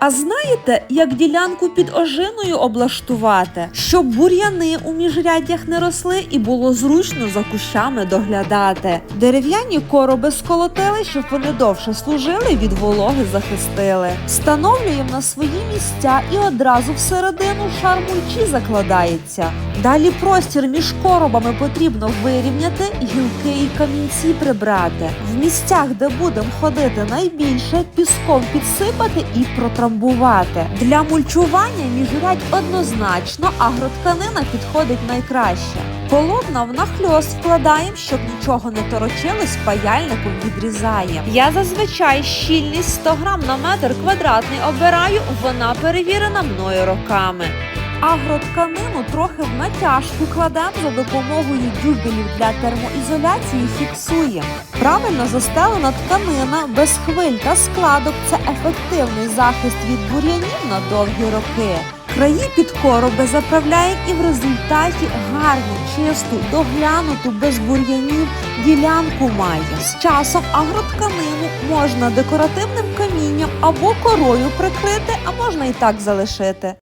А знаєте, як ділянку під ожиною облаштувати, щоб бур'яни у міжряддях не росли і було зручно за кущами доглядати. Дерев'яні короби сколотили, щоб вони довше служили від вологи захистили. Встановлюємо на свої місця і одразу всередину шар мульчі закладається. Далі простір між коробами потрібно вирівняти, гілки і камінці прибрати. В місцях, де будемо ходити найбільше, піском підсипати і протрамбувати. Для мульчування міжурять однозначно агротканина підходить найкраще. Полотна внахльост вкладаємо, щоб нічого не торочилось, паяльником відрізаємо. Я зазвичай щільність 100 грам на метр квадратний обираю, вона перевірена мною роками. Агротканину трохи в натяжку кладемо за допомогою дюбелів для термоізоляції фіксуємо. Правильно застелена тканина без хвиль та складок це ефективний захист від бур'янів на довгі роки. Краї під короби заправляємо і в результаті гарну, чисту, доглянуту без бур'янів ділянку має. З часом агротканину можна декоративним камінням або корою прикрити, а можна і так залишити.